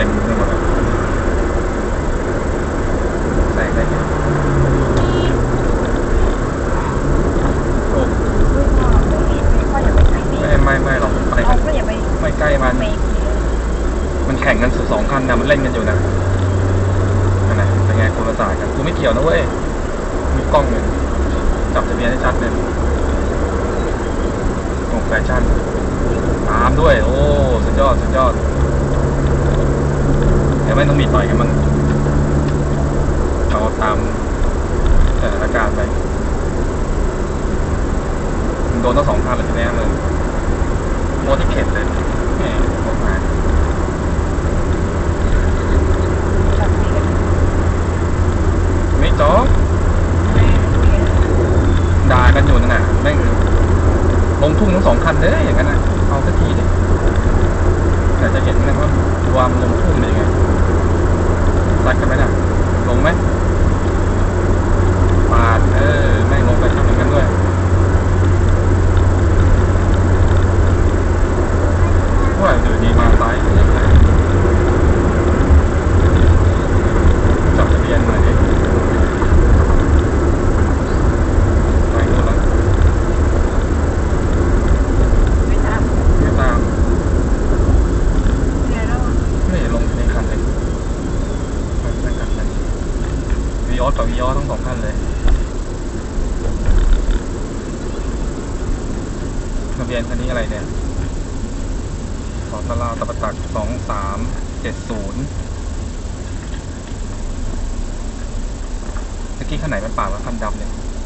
ต็มไปหมดเลยแตกได้ไงไปใช้นี่ไม่ไม่ไม่หรอกไปเราก็อย่าไปไม่ใกล้มันมันแข่งกันสองคันนะมันเล่นกันอยู่นะนั่นแหละเป็นไงคนละสายกันกูไม่เกี่ยวนะเว้ยมีกล้องเลยจับทะเบียนให้ชัดเลยโอ้แฟชั่นตามด้วย โอ้ สุดยอด สุดยอด ไม่ต้องมีต่อยกันมั้งเราตามสถานการณ์ไปโดนทั้งสองคันเลยทีนี้เลยโคตรที่เข็ดเลยแหมออกมาไม่จบแม่คุยกันด่ากันอยู่นั่นน่ะแม่งลงทุ่งทั้งสองคันเลยอย่างนั้นน่ะเอาสักทีดิแต่จะเห็นนะว่าความลงทุ่งเป็นยังไง ซักกันไหมน่ะลงไหมปาด เออ ไม่งลงไปทำเหมือนกันด้วย ว่าอยู่ดีมาซ้ายจับทะเบียนหน่อยดิไปหมดแล้ว ไม่ทราบ ไม่ตาม เดี๋ยวเรา ไม่เห็นลงในคันเลยไม่ไม่คันเลยวีออ สกับวีออสทั้งสองคันเลยทะเบียนคันนี้อะไรเนี่ยสอตลาตะปตักสองสามเจ็ดศูนย์เมื่อกี้คันไหนมันปาดว่าคันดำเนี่ย